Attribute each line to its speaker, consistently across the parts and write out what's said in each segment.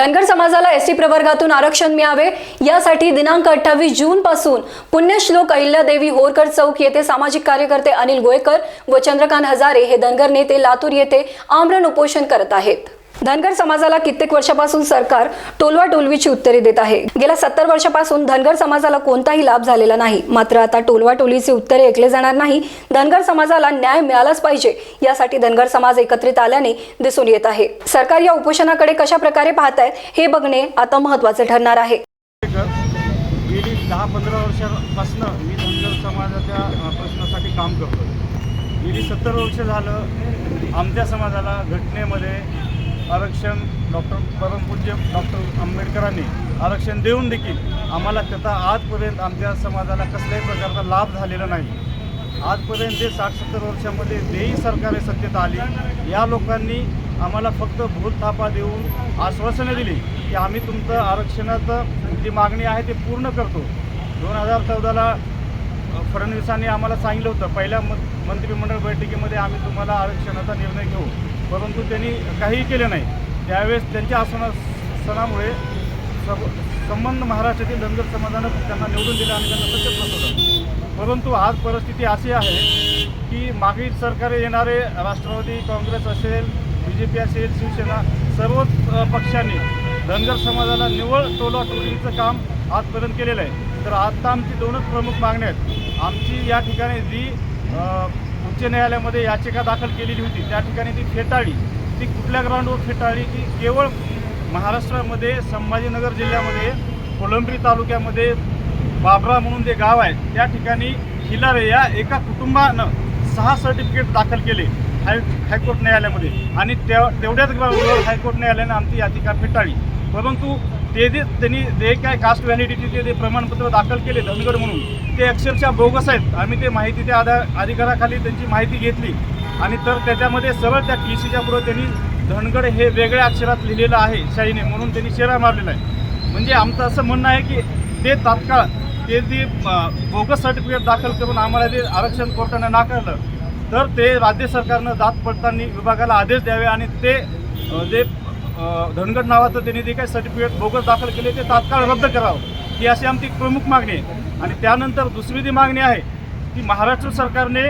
Speaker 1: धनगर समाजाला एसटी प्रवर्गातून आरक्षण मिळावे यासाठी दिनांक अठ्ठावीस जून पासून पुण्यश्लोक अहिल्यादेवी होरकर चौक येथे सामाजिक कार्यकर्ते अनिल गोयकर व चंद्रकांत हजारे हे धनगर नेते लातूर येथे आमरण उपोषण करत आहेत. धनगर समाजाला कित्येक वर्षापासून सरकार टोलवा टोलवीची उत्तरे देत आहे. गेल्या सत्तर वर्षापासून धनगर समाजाला कोणताही लाभ झालेला नाही. मात्र आता टोलवा टोलीचे उत्तरे ऐकले जाणार नाही. धनगर समाजाला न्याय मिळालाच पाहिजे. यासाठी धनगर समाज एकत्रित आल्याने दिसून येत आहे. सरकार या उपोषणाकडे कशा प्रकारे पाहत आहे हे बघणे आता महत्त्वाचे ठरणार आहे.
Speaker 2: गेली दहा पंधरा वर्षापासून मी धनगर समाजाच्या प्रश्नासाठी काम करतो गेली सत्तर वर्ष झालं आमच्या समाजाला घटनेमध्ये आरक्षण डॉक्टर परमपूज्य डॉक्टर आंबेडकरांनी आरक्षण देऊन देखील आम्हाला त्याचा आजपर्यंत आमच्या समाजाला कसल्याही प्रकारचा लाभ झालेला नाही. आजपर्यंत जे साठ सत्तर वर्षामध्ये जेही सरकारे सत्तेत आली या लोकांनी आम्हाला फक्त भूलथापा देऊन आश्वासनं दिली की आम्ही तुमचं आरक्षणाचं जी मागणी आहे ते पूर्ण करतो. दोन हजार चौदाला फडणवीसांनी आम्हाला सांगितलं होतं पहिल्या म मंत्रिमंडळ बैठकीमध्ये आम्ही तुम्हाला आरक्षणाचा निर्णय घेऊ. परंतु त्यांनी काहीही केलं नाही. त्यावेळेस त्यांच्या आसनामुळे सब संबंध महाराष्ट्रातील धनगर समाजानं त्यांना निवडून दिलं आणि त्यांना सत्य बसवलं परंतु आज परिस्थिती अशी आहे की मागील सरकार येणारे राष्ट्रवादी काँग्रेस असेल बी जे पी असेल शिवसेना सर्वच पक्षांनी धनगर समाजाला निवळ टोला टोलीचं काम आजपर्यंत केलेलं आहे. तर आत्ता आमची दोनच प्रमुख मागण्या आहेत. आमची या ठिकाणी जी उच्च न्यायालयामध्ये याचिका दाखल केलेली होती. त्या ठिकाणी ती फेटाळली ती कुठल्या ग्राउंडवर फेटाळली की केवळ महाराष्ट्रामध्ये संभाजीनगर जिल्ह्यामध्ये कोलंबरी तालुक्यामध्ये बाबरा म्हणून जे गाव आहे त्या ठिकाणी खिलारे या एका कुटुंबानं सहा सर्टिफिकेट दाखल केले हाय हायकोर्ट न्यायालयामध्ये. आणि त्या तेवढ्याच ग्राउंडवर हायकोर्ट न्यायालयानं आमची याचिका फेटाळली. परंतु ते जे त्यांनी जे काय कास्ट व्हॅलिडिटीचे जे प्रमाणपत्र दाखल केले धनगड म्हणून ते अक्षरशः बोगस आहेत. आम्ही ते माहिती त्या आधा अधिकाराखाली त्यांची माहिती घेतली. आणि तर त्याच्यामध्ये सरळ त्या टी सीच्या पुढे त्यांनी धनगड हे वेगळ्या अक्षरात लिहिलेलं आहे शाईने म्हणून त्यांनी शेरा मारलेला आहे. म्हणजे आमचं असं म्हणणं आहे की ते तात्काळ ते ती बोगस सर्टिफिकेट दाखल करून आम्हाला ते आरक्षण कोर्टानं नाकारलं तर ते राज्य सरकारनं जात पडताळणी विभागाला आदेश द्यावे आणि ते जे धनगड नावाचं त्यांनी जे काही सर्टिफिकेट बोगस दाखल केले ते तात्काळ रद्द करावं. ही अशी आमची प्रमुख मागणी आहे. आणि त्यानंतर दुसरी जी मागणी आहे ती महाराष्ट्र सरकारने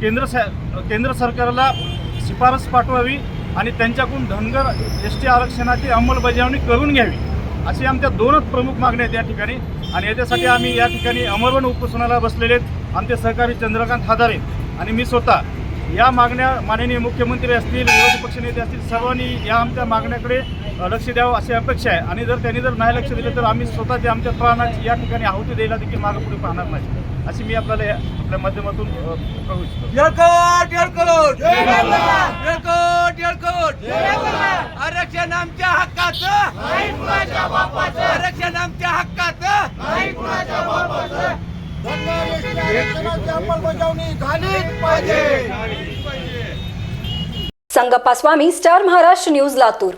Speaker 2: केंद्र सा केंद्र सरकारला शिफारस पाठवावी आणि त्यांच्याकडून धनगर एस टी आरक्षणाची अंमलबजावणी करून घ्यावी अशी आमच्या दोनच प्रमुख मागण्या आहेत या ठिकाणी. आणि याच्यासाठी आम्ही या ठिकाणी अमरवन उपोषणाला बसलेले आहेत. आमचे सहकारी चंद्रकांत हादारे आणि मी स्वतः या मागण्या माननीय मुख्यमंत्री असतील विरोधी पक्षनेते असतील सर्वांनी या आमच्या मागण्याकडे लक्ष द्यावं अशी अपेक्षा आहे. आणि जर त्यांनी जर नाही लक्ष दिलं तर आम्ही स्वतःच्या आमच्या प्राणाची या ठिकाणी आहुती द्यायला देखील मागं पुढे पाहणार नाही. अशी मी आपल्याला या- आपल्या माध्यमातून अ, कळवू इच्छितो.
Speaker 3: आरक्षण आमच्या हक्काचं! आरक्षण आमच्या हक्काचं अंमलबजावणी झालीच पाहिजे.
Speaker 1: Sangappa Swami star Maharashtra news Latur.